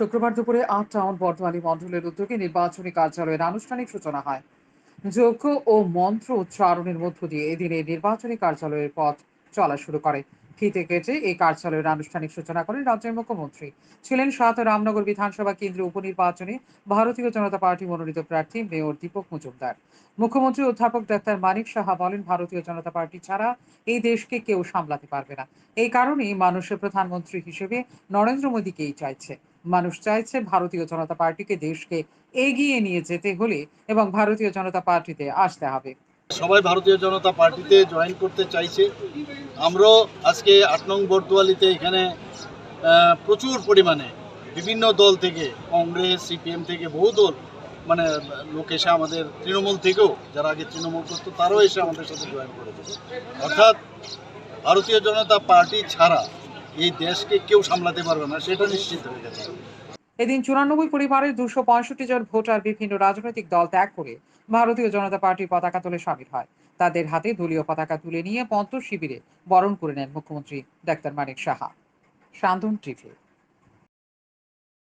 শুক্রবার দুপুরে আট টাউন বর্তমানী মণ্ডলের উদ্যোগে নির্বাচনী কার্যালয়ের আনুষ্ঠানিক সূচনা হয়। যজ্ঞ ও মন্ত্র উচ্চারণের মধ্য দিয়ে এদিন নির্বাচনী কার্যালয়ের পথ চলা শুরু করে। ফিতে কেটে এই কার্যালয়ের আনুষ্ঠানিক সূচনা করেন রাজ্যের মুখ্যমন্ত্রী। ছিলেন সাত রামনগর বিধানসভা কেন্দ্রীয় উপনির্বাচনে ভারতীয় জনতা পার্টি মনোনীত প্রার্থী মেয়র দীপক মজুমদার। মুখ্যমন্ত্রী অধ্যাপক ডাক্তার মানিক সাহা বলেন, ভারতীয় জনতা পার্টি ছাড়া এই দেশকে কেউ সামলাতে পারবে না। এই কারণেই মানুষের প্রধানমন্ত্রী হিসেবে নরেন্দ্র মোদীকেই চাইছে। মানুষ চাইছে ভারতীয় জনতা পার্টিকে দেশকে এগিয়ে নিয়ে যেতে হলে এবং ভারতীয় জনতা পার্টিতে আসতে হবে। সবাই ভারতীয় জনতা পার্টিতে জয়েন করতে চাইছে। আমরাও আজকে আট নং বর্দুয়ালিতে এখানে প্রচুর পরিমাণে বিভিন্ন দল থেকে, কংগ্রেস, সিপিএম থেকে বহু দল মানে লোক এসে আমাদের তৃণমূল থেকেও, যারা আগে তৃণমূল করতো, তারাও এসে আমাদের সাথে জয়েন করেছে। অর্থাৎ ভারতীয় জনতা পার্টি ছাড়া এই দেশকে কেউ সামলাতে পারবে না, সেটা নিশ্চিত হয়ে গেছে। এদিন চুরানব্বই পরিবারের দুশো পঁয়ষট্টি জন ভোটার বিভিন্ন রাজনৈতিক দল ত্যাগ করে ভারতীয় জনতা পার্টির পতাকা তুলে সামিল হয়। তাদের হাতে দলীয় পতাকা তুলে নিয়ে পন্ত শিবিরে বরণ করে নেন মুখ্যমন্ত্রী ডাক্তার মানিক সাহা। শান্তন টিভি।